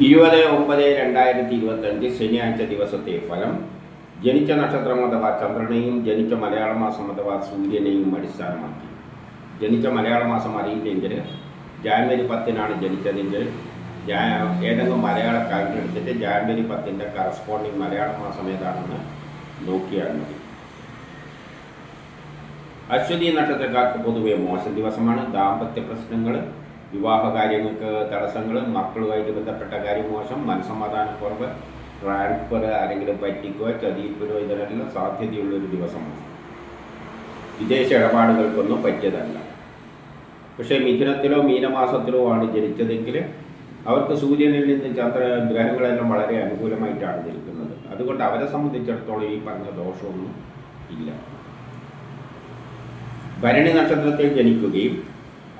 ഇരുപത് ഒമ്പത് രണ്ടായിരത്തി ഇരുപത്തഞ്ച് ശനിയാഴ്ച ദിവസത്തെ ഫലം. ജനിച്ച നക്ഷത്രം അഥവാ ചന്ദ്രനെയും ജനിച്ച മലയാള മാസം അഥവാ സൂര്യനെയും അടിസ്ഥാനമാക്കി. ജനിച്ച മലയാള മാസം അറിയില്ലെങ്കിൽ ജാനുവരി പത്തിനാണ് ജനിച്ചതെങ്കിൽ ഏതെങ്കിലും മലയാള കാലം എടുത്തിട്ട് ജാനുവരി പത്തിന്റെ കറസ്പോണ്ടിങ് മലയാള മാസം ഏതാണെന്ന് നോക്കിയാൽ മതി. അശ്വതി നക്ഷത്രക്കാർക്ക് പൊതുവെ മോശം ദിവസമാണ്. ദാമ്പത്യ പ്രശ്നങ്ങൾ വിവാഹ കാര്യങ്ങൾക്ക് തടസ്സങ്ങൾ മക്കളുമായിട്ട് ബന്ധപ്പെട്ട കാര്യം മോശം മനസ്സമാധാനക്കുറവ് ട്രാൻസ്ഫർ ആരെങ്കിലും പറ്റിക്കോ ചതിയിൽപ്പെടുകയോ ഇതിനെല്ലാം സാധ്യതയുള്ളൊരു ദിവസമാണ് വിദേശ ഇടപാടുകൾക്കൊന്നും പറ്റിയതല്ല. പക്ഷേ മിഥുനത്തിലോ മീനമാസത്തിലോ ആണ് ജനിച്ചതെങ്കിൽ അവർക്ക് സൂര്യനിൽ നിന്ന് ചന്ദ്ര ഗ്രഹങ്ങളെല്ലാം വളരെ അനുകൂലമായിട്ടാണ് നിൽക്കുന്നത്. അതുകൊണ്ട് അവരെ സംബന്ധിച്ചിടത്തോളം ഈ പറഞ്ഞ ദോഷമൊന്നും ഇല്ല. ഭരണി നക്ഷത്രത്തിൽ ജനിക്കുകയും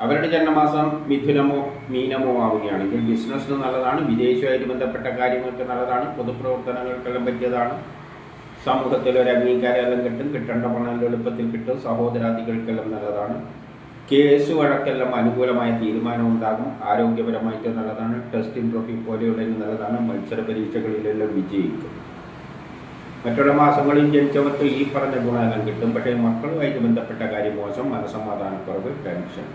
അവരുടെ ജന്മമാസം മിഥുനമോ മീനമോ ആവുകയാണെങ്കിൽ ബിസിനസ്സിന് നല്ലതാണ് വിദേശവുമായിട്ട് ബന്ധപ്പെട്ട കാര്യങ്ങൾക്ക് നല്ലതാണ് പൊതുപ്രവർത്തനങ്ങൾക്കെല്ലാം പറ്റിയതാണ്. സമൂഹത്തിൽ ഒരു അംഗീകാരമെല്ലാം കിട്ടും കിട്ടേണ്ട പണം എളുപ്പത്തിൽ കിട്ടും സഹോദരാദികൾക്കെല്ലാം നല്ലതാണ്. കേസ് വഴക്കെല്ലാം അനുകൂലമായ തീരുമാനം ഉണ്ടാകും ആരോഗ്യപരമായിട്ട് നല്ലതാണ് ടെസ്റ്റ് ട്രോഫി പോലെയുള്ളതിന് നല്ലതാണ് മത്സര പരീക്ഷകളിലെല്ലാം വിജയിക്കും. മറ്റുള്ള മാസങ്ങളിൽ ജനിച്ചവർക്ക് ഈ പറഞ്ഞ ഗുണമെല്ലാം കിട്ടും പക്ഷേ മക്കളുമായിട്ട് ബന്ധപ്പെട്ട കാര്യം മോശം മനസമാധാനക്കുറവ് ടെൻഷൻ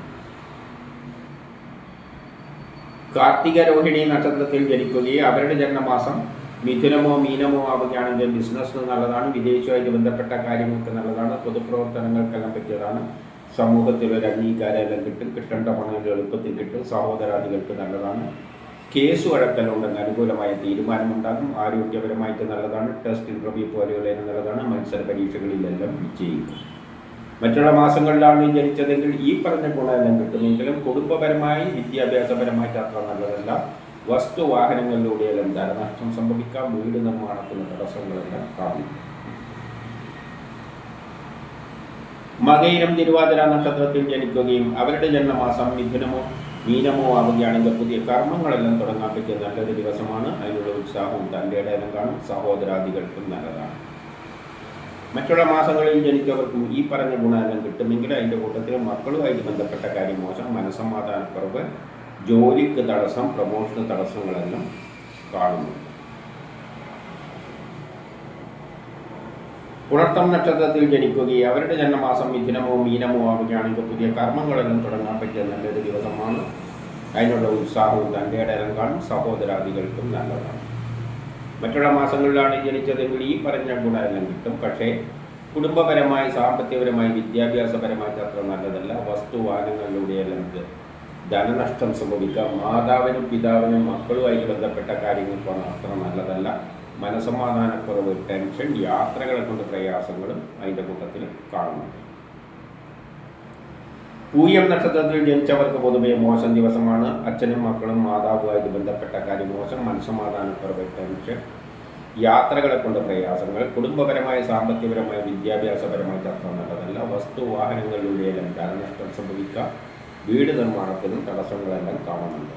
കാർത്തിക രോഹിണി നക്ഷത്രത്തിൽ ജനിക്കുകയും അവരുടെ ജന്മമാസം മിഥുനമോ മീനമോ ആവുകയാണെങ്കിൽ ബിസിനസ് നല്ലതാണ് വിദേശവുമായിട്ട് ബന്ധപ്പെട്ട കാര്യങ്ങൾക്ക് നല്ലതാണ് പൊതുപ്രവർത്തനങ്ങൾക്കെല്ലാം പറ്റിയതാണ്. സമൂഹത്തിൽ ഒരു അംഗീകാരം എല്ലാം കിട്ടും കിട്ടേണ്ട പണം എളുപ്പത്തിൽ കിട്ടും സഹോദരാദികൾക്ക് നല്ലതാണ്. കേസ് വഴക്കലുണ്ടെങ്കിൽ അനുകൂലമായ തീരുമാനമുണ്ടാകും ആരോഗ്യപരമായിട്ട് നല്ലതാണ് ടെസ്റ്റ് ഇന്റർവ്യൂ പോലെയുള്ള നല്ലതാണ് മത്സര പരീക്ഷകളിലെല്ലാം വിജയിക്കും. മറ്റുള്ള മാസങ്ങളിലാണ് ജനിച്ചതെങ്കിൽ ഈ പറഞ്ഞ ഗുണമെല്ലാം കിട്ടുമെങ്കിലും കുടുംബപരമായി വിദ്യാഭ്യാസപരമായിട്ട് അത്ര നല്ലതല്ല. വസ്തു വാഹനങ്ങളിലൂടെയെല്ലാം ധനനഷ്ടം സംഭവിക്കാം? വീട് നിർമ്മാണത്തിന് തടസ്സങ്ങളെല്ലാം കാണും മകയിരം തിരുവാതിര നക്ഷത്രത്തിൽ ജനിക്കുകയും അവരുടെ ജന്മമാസം മിഥുനമോ മീനമോ ആവുകയാണെങ്കിൽ പുതിയ കർമ്മങ്ങളെല്ലാം തുടങ്ങാൻ പറ്റിയ നല്ലൊരു ദിവസമാണ്. അതിനുള്ള ഉത്സാഹവും തന്റെ ഇടയിലും കാണും. സഹോദരാദികൾക്കും നല്ലതാണ്. മറ്റുള്ള മാസങ്ങളിൽ ജനിച്ചവർക്കും ഈ പറഞ്ഞ ഗുണമെല്ലാം കിട്ടുമെങ്കിൽ അതിന്റെ കൂട്ടത്തിൽ മക്കളുമായിട്ട് ബന്ധപ്പെട്ട കാര്യം മോശം. മനസ്സമാധാനക്കുറവ് ജോലിക്ക് തടസ്സം പ്രമോഷന് തടസ്സങ്ങളെല്ലാം കാണുന്നു. പുണർത്തം നക്ഷത്രത്തിൽ ജനിക്കുകയും അവരുടെ ജന്മമാസം മിഥുനമോ മീനമോ ആവുകയാണെങ്കിൽ പുതിയ കർമ്മങ്ങളെല്ലാം തുടങ്ങാൻ പറ്റിയ നല്ലൊരു ദിവസമാണ്. അതിനുള്ള ഉത്സാഹവും തന്റെ ഇടയിലും കാണും. സഹോദരാദികൾക്കും നല്ലതാണ്. മറ്റുള്ള മാസങ്ങളിലാണ് ജനിച്ചതെങ്കിൽ ഈ പറഞ്ഞ ഗുണമെല്ലാം കിട്ടും. പക്ഷേ കുടുംബപരമായി സാമ്പത്തികപരമായി വിദ്യാഭ്യാസപരമായിട്ട് അത്ര നല്ലതല്ല. വസ്തുവാഹനങ്ങളിലൂടെയെല്ലാം ഇത് ധനനഷ്ടം സംഭവിക്കാം. മാതാവിനും പിതാവിനും മക്കളുമായി ബന്ധപ്പെട്ട കാര്യങ്ങൾക്കാണ് അത്ര നല്ലതല്ല. മനസമാധാനക്കുറവ് ടെൻഷൻ യാത്രകളെ കൊണ്ട് പ്രയാസങ്ങളും അതിന്റെ കൂട്ടത്തിൽ കാണുന്നുണ്ട്. പൂയം നക്ഷത്രത്തിൽ ജനിച്ചവർക്ക് പൊതുവെ മോശം ദിവസമാണ്. അച്ഛനും മക്കളും മാതാവുമായിട്ട് ബന്ധപ്പെട്ട കാര്യം മോശം മനസ്സമാധാനക്കുറവ് ടെൻഷൻ യാത്രകളെ കൊണ്ട് പ്രയാസങ്ങൾ കുടുംബപരമായ സാമ്പത്തികപരമായ വിദ്യാഭ്യാസപരമായ തത്വം നല്ലതല്ല. വസ്തു വാഹനങ്ങളിലൂടെയെല്ലാം ധനനഷ്ടം സംഭവിക്കാം. വീട് നിർമ്മാണത്തിനും തടസ്സങ്ങളെല്ലാം കാണുന്നുണ്ട്.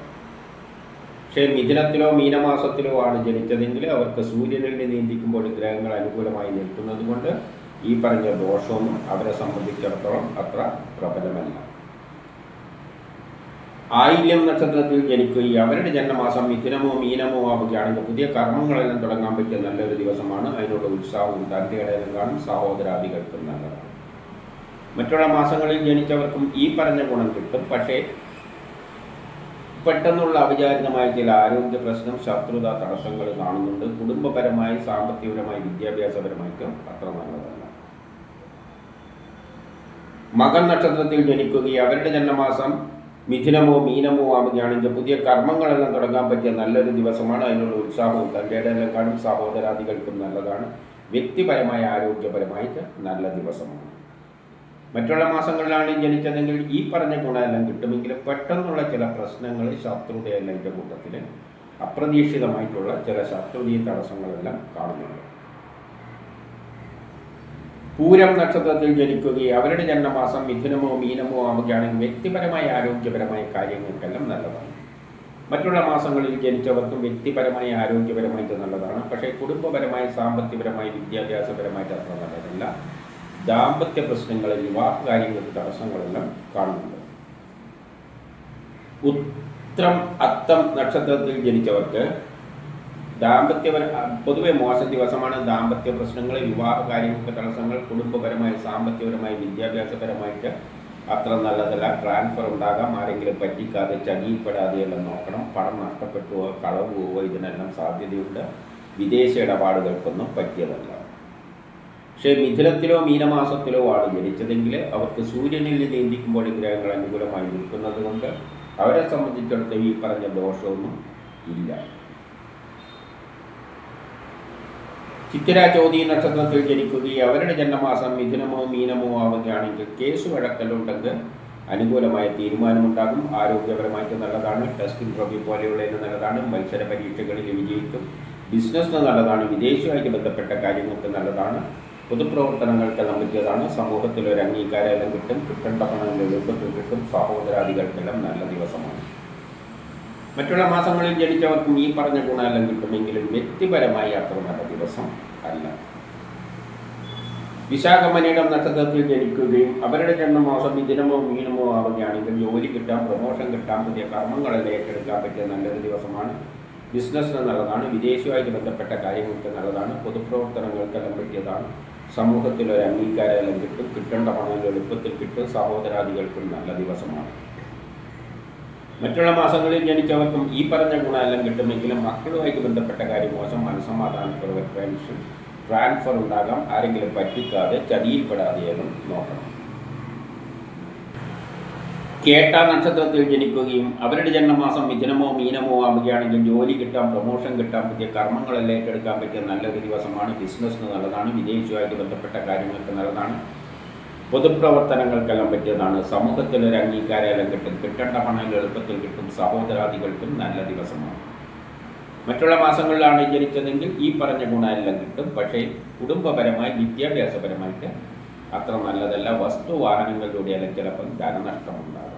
പക്ഷേ മിഥുനത്തിലോ മീനമാസത്തിലോ ആണ് ജനിച്ചതെങ്കിൽ അവർക്ക് സൂര്യനിൽ നീന്തിക്കുമ്പോൾ ഗ്രഹങ്ങൾ അനുകൂലമായി നിൽക്കുന്നത് കൊണ്ട് ഈ പറഞ്ഞ ദോഷവും അവരെ സംബന്ധിച്ചിടത്തോളം അത്ര പ്രബലമല്ല. ആയില്യം നക്ഷത്രത്തിൽ ജനിക്കുകയും അവരുടെ ജന്മമാസം മിഥുനമോ മീനമോ ആവുകയാണെങ്കിൽ പുതിയ കർമ്മങ്ങളെല്ലാം തുടങ്ങാൻ പറ്റിയ നല്ലൊരു ദിവസമാണ്. അതിനോട് ഉത്സാഹവും തന്റെ ഇടയിലും കാണും. സഹോദരാദികൾക്കും നല്ലതാണ്. മറ്റുള്ള മാസങ്ങളിൽ ജനിച്ചവർക്കും ഈ പറഞ്ഞ ഗുണം കിട്ടും. പക്ഷേ പെട്ടെന്നുള്ള അവിചാരിതമായ ചില ആരോഗ്യ പ്രശ്നം ശത്രുത തടസ്സങ്ങൾ കാണുന്നുണ്ട്. കുടുംബപരമായി സാമ്പത്തികപരമായി വിദ്യാഭ്യാസപരമായിട്ടും അത്ര നല്ലതല്ല. മകൻ നക്ഷത്രത്തിൽ ജനിക്കുകയും അവരുടെ ജന്മമാസം മിഥുനമോ മീനമോ ആവുകയാണെങ്കിൽ പുതിയ കർമ്മങ്ങളെല്ലാം തുടങ്ങാൻ പറ്റിയ നല്ലൊരു ദിവസമാണ്. അതിനുള്ള ഉത്സാഹവും തന്റെ കാണും സഹോദരാദികൾക്കും നല്ലതാണ്. വ്യക്തിപരമായ ആരോഗ്യപരമായിട്ട് നല്ല ദിവസമാണ്. മറ്റുള്ള മാസങ്ങളിലാണ് ജനിച്ചതെങ്കിൽ ഈ പറഞ്ഞ ഗുണമെല്ലാം കിട്ടുമെങ്കിലും പെട്ടെന്നുള്ള ചില പ്രശ്നങ്ങൾ ശത്രുതയെല്ലാം എന്റെ കൂട്ടത്തിൽ അപ്രതീക്ഷിതമായിട്ടുള്ള ചില ശത്രുതയും തടസ്സങ്ങളെല്ലാം കാണുന്നുണ്ട്. പൂരം നക്ഷത്രത്തിൽ ജനിക്കുകയും അവരുടെ ജന്മമാസം മിഥുനമോ മീനമോ ആവുകയാണെങ്കിൽ വ്യക്തിപരമായ ആരോഗ്യപരമായ കാര്യങ്ങൾക്കെല്ലാം നല്ലതാണ്. മറ്റുള്ള മാസങ്ങളിൽ ജനിച്ചവർക്കും വ്യക്തിപരമായ ആരോഗ്യപരമായിട്ട് നല്ലതാണ്. പക്ഷേ കുടുംബപരമായി സാമ്പത്തികപരമായി വിദ്യാഭ്യാസപരമായിട്ട് അത്ര നല്ലതല്ല. ദാമ്പത്യ പ്രശ്നങ്ങളിൽ വിവാഹ കാര്യങ്ങൾക്ക് തടസ്സങ്ങളെല്ലാം കാണുന്നുണ്ട്. ഉത്രം അത്തം നക്ഷത്രത്തിൽ ജനിച്ചവർക്ക് ദാമ്പത്യപര പൊതുവെ മോശ ദിവസമാണ് ദാമ്പത്യ പ്രശ്നങ്ങൾ വിവാഹ കാര്യങ്ങൾക്ക് തടസ്സങ്ങൾ കുടുംബപരമായി സാമ്പത്തികപരമായി വിദ്യാഭ്യാസപരമായിട്ട് അത്ര നല്ലതല്ല. ട്രാൻസ്ഫർ ഉണ്ടാകാം ആരെങ്കിലും പറ്റിക്കാതെ ചകിയിൽപ്പെടാതെയെല്ലാം നോക്കണം. പണം നഷ്ടപ്പെട്ടുവോ കളവ് പോവോ ഇതിനെല്ലാം സാധ്യതയുണ്ട്. വിദേശ ഇടപാടുകൾക്കൊന്നും പറ്റിയതല്ല. പക്ഷേ മിഥുനത്തിലോ മീനമാസത്തിലോ ആണ് ജനിച്ചതെങ്കിൽ അവർക്ക് സൂര്യനിൽ നീന്തിക്കുമ്പോൾ ഗ്രഹങ്ങൾ അനുകൂലമായി നിൽക്കുന്നത് കൊണ്ട് അവരെ സംബന്ധിച്ചിടത്തോളം ഈ പറഞ്ഞ ദോഷമൊന്നും ഇല്ല. ചിത്തിര ചോതി നക്ഷത്രത്തിൽ ജനിക്കുകയും അവരുടെ ജന്മമാസം മിഥുനമോ മീനമോ ആവുകയാണെങ്കിൽ കേസ് വഴക്കലുണ്ടെങ്കിൽ അനുകൂലമായ തീരുമാനമുണ്ടാകും. ആരോഗ്യപരമായിട്ട് നല്ലതാണ്. ടെസ്റ്റ് ട്രോഫി പോലെയുള്ളതിന് നല്ലതാണ്. മത്സര പരീക്ഷകളിൽ വിജയിക്കും. ബിസിനസ്സിന് നല്ലതാണ്. വിദേശവുമായിട്ട് ബന്ധപ്പെട്ട കാര്യങ്ങൾക്ക് നല്ലതാണ്. പൊതുപ്രവർത്തനങ്ങൾക്ക് പറ്റിയതാണ് സമൂഹത്തിൽ ഒരു അംഗീകാരമെല്ലാം കിട്ടും. കിട്ടേണ്ട പണം എളുപ്പത്തിൽ കിട്ടും. സഹോദരാദികൾക്കെല്ലാം നല്ല ദിവസമാണ്. മറ്റുള്ള മാസങ്ങളിൽ ജനിച്ചവർക്കും ഈ പറഞ്ഞ ഗുണമെല്ലാം കിട്ടുമെങ്കിലും വ്യക്തിപരമായി അത്ര നല്ല ദിവസം അല്ല. വിശാഖമനിയുടെ നക്ഷത്രത്തിൽ ജനിക്കുകയും അവരുടെ ജന്മമാസം മിഥുനമോ മീനമോ ആവുകയാണെങ്കിൽ ജോലി കിട്ടാം പ്രമോഷൻ കിട്ടാം പുതിയ കർമ്മങ്ങളെല്ലാം ഏറ്റെടുക്കാൻ പറ്റിയ നല്ലൊരു ദിവസമാണ്. ബിസിനസ്സിന് നല്ലതാണ് വിദേശവുമായിട്ട് ബന്ധപ്പെട്ട കാര്യങ്ങൾക്ക് നല്ലതാണ് പൊതുപ്രവർത്തനങ്ങൾക്കെല്ലാം പറ്റിയതാണ്. സമൂഹത്തിൽ ഒരു അംഗീകാരമെല്ലാം കിട്ടും. കിട്ടേണ്ട പണം എളുപ്പത്തിൽ കിട്ടും. സഹോദരാദികൾക്കും നല്ല ദിവസമാണ്. മറ്റുള്ള മാസങ്ങളിൽ ജനിച്ചവർക്കും ഈ പറഞ്ഞ ഗുണമെല്ലാം കിട്ടുമെങ്കിലും മക്കളുമായിട്ട് ബന്ധപ്പെട്ട കാര്യം മോശം മനസ്സമാധാനക്കുറവ് ടെൻഷൻ ട്രാൻസ്ഫർ ഉണ്ടാകാം. ആരെങ്കിലും പറ്റിക്കാതെ ചതിയിൽപ്പെടാതെയെന്നും നോക്കണം. കേട്ട നക്ഷത്രത്തിൽ ജനിക്കുകയും അവരുടെ ജന്മമാസം മിഥുനമോ മീനമോ ആവുകയാണെങ്കിൽ ജോലി കിട്ടാം പ്രൊമോഷൻ കിട്ടാം പുതിയ കർമ്മങ്ങളെല്ലാം ഏറ്റെടുക്കാൻ പറ്റിയ നല്ലൊരു ദിവസമാണ്. ബിസിനസ്സിന് നല്ലതാണ്. വിദേശവുമായിട്ട് ബന്ധപ്പെട്ട കാര്യങ്ങൾക്ക് നല്ലതാണ്. പൊതുപ്രവർത്തനങ്ങൾക്കെല്ലാം പറ്റിയതാണ്. സമൂഹത്തിൽ ഒരു അംഗീകാരമെല്ലാം കിട്ടും കിട്ടേണ്ട പണം എളുപ്പത്തിൽ കിട്ടും സഹോദരാദികൾക്കും നല്ല ദിവസമാണ്. മറ്റുള്ള മാസങ്ങളിലാണ് ജനിച്ചതെങ്കിൽ ഈ പറഞ്ഞ ഗുണമെല്ലാം കിട്ടും. പക്ഷേ കുടുംബപരമായി വിദ്യാഭ്യാസപരമായിട്ട് അത്ര നല്ലതല്ല. വസ്തു വാഹനങ്ങളിലൂടെയെല്ലാം ചിലപ്പം ധനനഷ്ടമുണ്ടാകാം.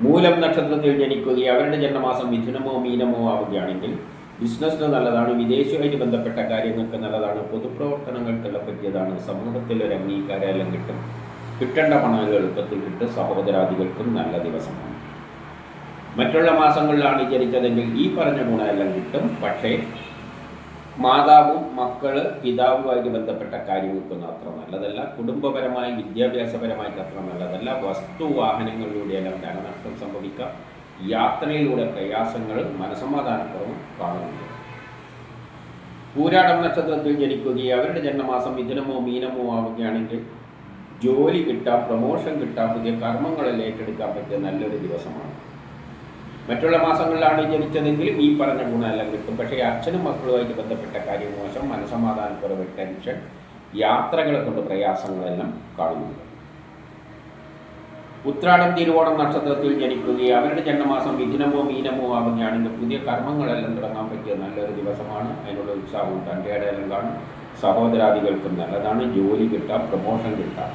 മൂലം നക്ഷത്രത്തിൽ ജനിക്കുകയും അവരുടെ ജന്മമാസം മിഥുനമോ മീനമോ ആവുകയാണെങ്കിൽ ബിസിനസ്സിന് നല്ലതാണ് വിദേശവുമായിട്ട് ബന്ധപ്പെട്ട കാര്യങ്ങൾക്ക് നല്ലതാണ് പൊതുപ്രവർത്തനങ്ങൾക്കെല്ലാം പറ്റിയതാണ്. സമൂഹത്തിൽ ഒരു അംഗീകാരമെല്ലാം കിട്ടും. കിട്ടേണ്ട പണം എളുപ്പത്തിൽ കിട്ടും. സഹോദരാദികൾക്കും നല്ല ദിവസമാണ്. മറ്റുള്ള മാസങ്ങളിലാണ് ജനിച്ചതെങ്കിൽ ഈ പറഞ്ഞ ഗുണമെല്ലാം കിട്ടും. പക്ഷേ മാതാവും മക്കൾ പിതാവുമായിട്ട് ബന്ധപ്പെട്ട കാര്യങ്ങൾക്കൊന്നും അത്ര നല്ലതല്ല. കുടുംബപരമായി വിദ്യാഭ്യാസപരമായിട്ട് അത്ര നല്ലതല്ല. വസ്തു വാഹനങ്ങളിലൂടെയെല്ലാം ധനനഷ്ടം സംഭവിക്കാം. യാത്രയിലൂടെ പ്രയാസങ്ങൾ മനസമാധാനക്കുറവും കാണുന്നുണ്ട് പൂരാടം നക്ഷത്രത്തിൽ ജനിക്കുകയും അവരുടെ ജന്മമാസം മിഥുനമോ മീനമോ ആവുകയാണെങ്കിൽ ജോലി കിട്ടാം പ്രമോഷൻ കിട്ടാം പുതിയ കർമ്മങ്ങളിൽ ഏറ്റെടുക്കാൻ പറ്റിയ നല്ലൊരു ദിവസമാണ്. മറ്റുള്ള മാസങ്ങളിലാണ് ജനിച്ചതെങ്കിലും ഈ പറഞ്ഞ ഗുണമെല്ലാം കിട്ടും. പക്ഷേ അച്ഛനും മക്കളുമായിട്ട് ബന്ധപ്പെട്ട കാര്യം മോശം മനസമാധാനക്കുറവ് ടെൻഷൻ യാത്രകളെ കൊണ്ട് പ്രയാസങ്ങളെല്ലാം കാണുന്നുണ്ട്. ഉത്രാടം തിരുവോണം നക്ഷത്രത്തിൽ ജനിക്കുകയും അവരുടെ ജന്മമാസം വിഘ്നമോ മീനമോ ആവുകയാണെങ്കിൽ പുതിയ കർമ്മങ്ങളെല്ലാം തുടങ്ങാൻ പറ്റിയ നല്ലൊരു ദിവസമാണ്. അതിനുള്ള ഉത്സാഹവും തന്റെ ഇടയിലും കാണും. സഹോദരാദികൾക്കും നല്ലതാണ്. ജോലി കിട്ടാം പ്രൊമോഷൻ കിട്ടാം.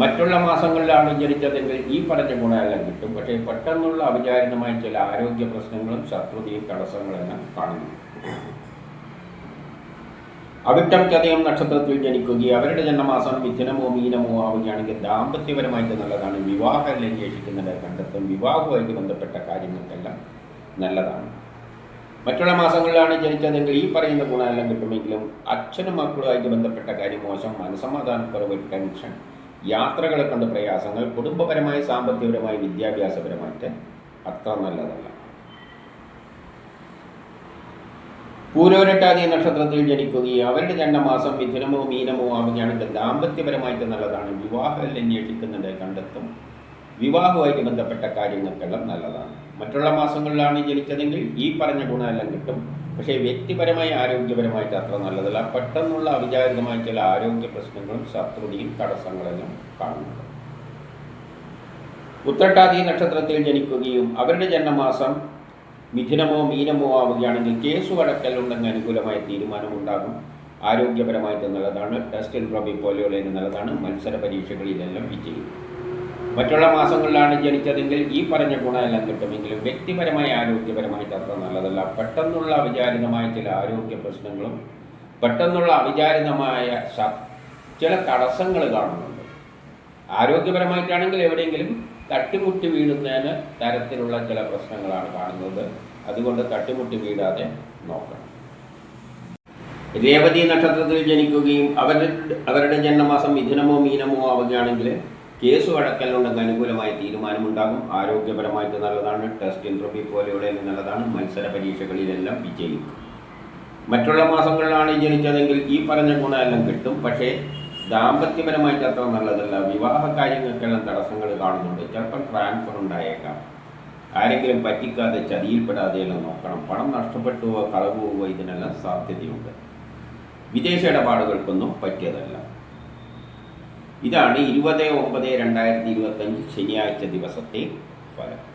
മറ്റുള്ള മാസങ്ങളിലാണ് ജനിച്ചതെങ്കിൽ ഈ പറഞ്ഞ ഗുണമെല്ലാം കിട്ടും. പക്ഷേ പെട്ടെന്നുള്ള അവിചാരിതമായ ചില ആരോഗ്യ പ്രശ്നങ്ങളും ശത്രുതയും തടസ്സങ്ങളെല്ലാം കാണുന്നു അവിട്ടം ചതയം നക്ഷത്രത്തിൽ ജനിക്കുകയും അവരുടെ ജന്മമാസം മിഥുനമോ മീനമോ ആവുകയാണെങ്കിൽ ദാമ്പത്യപരമായിട്ട് നല്ലതാണ്. വിവാഹം അന്വേഷിക്കുന്നവരെ കണ്ടെത്തും. വിവാഹവുമായിട്ട് ബന്ധപ്പെട്ട കാര്യങ്ങൾക്കെല്ലാം നല്ലതാണ്. മറ്റുള്ള മാസങ്ങളിലാണ് ജനിച്ചതെങ്കിൽ ഈ പറയുന്ന ഗുണമെല്ലാം കിട്ടുമെങ്കിലും അച്ഛനും മക്കളുമായിട്ട് ബന്ധപ്പെട്ട കാര്യം മോശം. മനസമാധാനക്കുറവ് ടെൻഷൻ യാത്രകളെ കൊണ്ട് പ്രയാസങ്ങൾ കുടുംബപരമായി സാമ്പത്തികപരമായി വിദ്യാഭ്യാസപരമായിട്ട് അത്ര നല്ലതല്ല. പൂരോരട്ടാതി നക്ഷത്രത്തിൽ ജനിക്കുകയും അവരുടെ ജന്മമാസം മിഥുനമോ മീനമോ ആവുകയാണെങ്കിൽ ദാമ്പത്യപരമായിട്ട് നല്ലതാണ്. വിവാഹം അന്വേഷിക്കുന്നുണ്ട് കണ്ടെത്തും. വിവാഹവുമായിട്ട് ബന്ധപ്പെട്ട കാര്യങ്ങൾക്കെല്ലാം നല്ലതാണ്. മറ്റുള്ള മാസങ്ങളിലാണ് ജനിച്ചതെങ്കിൽ ഈ പറഞ്ഞ ഗുണമെല്ലാം കിട്ടും. പക്ഷേ വ്യക്തിപരമായി ആരോഗ്യപരമായിട്ട് അത്ര നല്ലതല്ല. പെട്ടെന്നുള്ള അവിചാരിതമായ ചില ആരോഗ്യ പ്രശ്നങ്ങളും ശത്രുതയും തടസ്സങ്ങളെല്ലാം കാണുന്നുണ്ട്. ഉത്രട്ടാതി നക്ഷത്രത്തിൽ ജനിക്കുകയും അവരുടെ ജന്മമാസം മിഥുനമോ മീനമോ ആവുകയാണെങ്കിൽ കേസ് വടക്കലുണ്ടെങ്കിൽ അനുകൂലമായ തീരുമാനമുണ്ടാകും. ആരോഗ്യപരമായിട്ട് നല്ലതാണ്. ടെസ്റ്റ് ഇൻട്രോബി പോലെയുള്ളതിന് നല്ലതാണ്. മത്സര പരീക്ഷകളിലെല്ലാം വിജയിക്കും. മറ്റുള്ള മാസങ്ങളിലാണ് ജനിച്ചതെങ്കിൽ ഈ പറഞ്ഞ ഗുണമെല്ലാം കിട്ടുമെങ്കിലും വ്യക്തിപരമായ ആരോഗ്യപരമായിട്ട് അത്ര നല്ലതല്ല. പെട്ടെന്നുള്ള അവിചാരിതമായ ചില ആരോഗ്യ പ്രശ്നങ്ങളും പെട്ടെന്നുള്ള അവിചാരിതമായ ചില തടസ്സങ്ങൾ കാണുന്നുണ്ട്. ആരോഗ്യപരമായിട്ടാണെങ്കിൽ എവിടെയെങ്കിലും തട്ടിമുട്ടി വീഴുന്നതിന് തരത്തിലുള്ള ചില പ്രശ്നങ്ങളാണ് കാണുന്നത്. അതുകൊണ്ട് തട്ടിമുട്ടി വീടാതെ നോക്കണം. രേവതി നക്ഷത്രത്തിൽ ജനിക്കുകയും അവരുടെ അവരുടെ ജന്മമാസം മിഥുനമോ മീനമോ ആവുകയാണെങ്കിൽ കേസ് വഴക്കലുണ്ടെങ്കിൽ അനുകൂലമായ തീരുമാനമുണ്ടാകും. ആരോഗ്യപരമായിട്ട് നല്ലതാണ്. ടെസ്റ്റ് ഇന്റർവ്യൂ പോലെയുള്ള നല്ലതാണ്. മത്സര പരീക്ഷകളിലെല്ലാം വിജയിക്കും. മറ്റുള്ള മാസങ്ങളിലാണ് ജനിച്ചതെങ്കിൽ ഈ പറഞ്ഞ ഗുണമെല്ലാം കിട്ടും. പക്ഷേ ദാമ്പത്യപരമായിട്ട് അത്ര നല്ലതല്ല. വിവാഹ കാര്യങ്ങൾക്കെല്ലാം തടസ്സങ്ങൾ കാണുന്നുണ്ട്. ചിലപ്പം ട്രാൻസ്ഫർ ഉണ്ടായേക്കാം. ആരെങ്കിലും പറ്റിക്കാതെ ചതിയിൽപ്പെടാതെയെല്ലാം നോക്കണം. പണം നഷ്ടപ്പെട്ടുവോ കളവുവോ ഇതിനെല്ലാം സാധ്യതയുണ്ട്. വിദേശ ഇടപാടുകൾക്കൊന്നും പറ്റിയതല്ല. ഇതാണ് ഇരുപത് ഒമ്പത് രണ്ടായിരത്തി ഇരുപത്തഞ്ച് ശനിയാഴ്ച ദിവസത്തെ ഫലം.